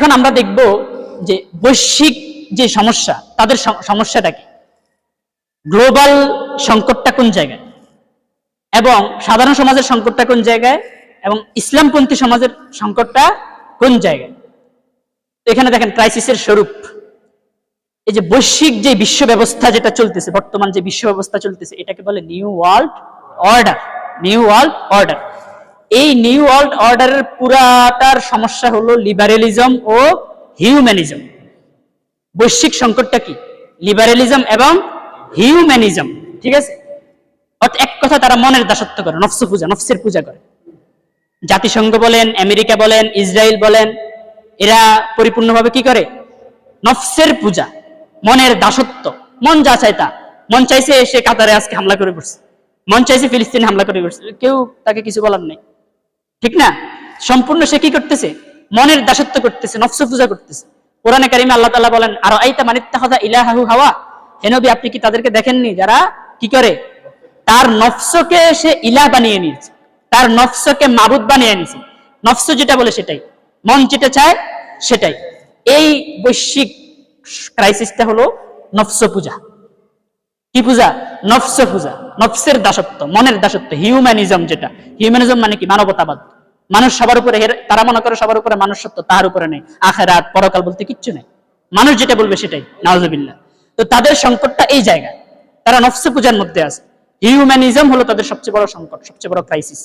এখন আমরা দেখব যে বৈশ্বিক যে সমস্যা, তাদের সমস্যাটা কি? গ্লোবাল সংকটটা কোন জায়গায়? এবং সাধারণ সমাজের সংকটটা কোন জায়গায়? এবং ইসলামপন্থী সমাজের সংকটটা কোন জায়গায়? এখানে দেখেন ক্রাইসিসের স্বরূপ। এই যে বৈশ্বিক যে বিশ্ব ব্যবস্থা যেটা চলতেছে, বর্তমান যে বিশ্ব ব্যবস্থা চলতেছে, এটাকে বলে new world order new world order এই নিউ ওয়ার্ল্ড অর্ডারের পুরাটার সমস্যা হলো লিবারেলিজম ও হিউম্যানিজম। বৈশ্বিক সংকটটা কি? লিবারেলিজম এবং হিউম্যানিজম, ঠিক আছে? এক কথা তারা মনের দাসত্ব করে, নফস পূজা, নফসের পূজা করে। জাতিসংঘ বলেন, আমেরিকা বলেন, ইসরায়েল বলেন, এরা পরিপূর্ণভাবে কি করে? নফসের পূজা, মনের দাসত্ব। মন যা চায় তা। মন চাইছে সে কাতারে আজকে হামলা করে পড়ছে মন চাইছে ফিলিস্তিনে হামলা করে পড়ছে কেউ তাকে কিছু বলার নেই। ঠিক না? সম্পূর্ণ সে কি করতেছে? মনের দাসত্ব করতেছে, নফস পূজা করতেছে। কোরআনে কারিমে আল্লাহ তাআলা বলেন আর আইতা মানিত্তাহাদা ইলাহাহু হাওয়া? হে নবী, আপনি কি তাদেরকে দেখেননি? যারা কি করে? তার নফসকে সে ইলাহ বানিয়ে নিয়েছে। তার নফসকে মাবুদ বানিয়ে নিয়েছে। নফস যেটা বলে সেটাই। মন যেটা চায়, সেটাই। এই বৈশ্বিক ক্রাইসিসটা হলো নফস পূজা। কি পূজা? নফস পূজা। নফসের দাসত্ব, মনের দাসত্ব হিউম্যানিজম যেটা। হিউম্যানিজম মানে কি? মানবতাবাদ। মানুষ সবার উপরে তারা মনে করে সবার উপরে মানুষ সত্য তার উপরে নেই। আখেরাত, পরকাল বলতে কিচ্ছু নেই। মানুষ যেটা বলবে সেটাই নওয়াজ তো তাদের সংকটটা এই জায়গা তারা নফসে পূজার মধ্যে আছে। হিউম্যানিজম হলো তাদের সবচেয়ে বড় সংকট, সবচেয়ে বড় ক্রাইসিস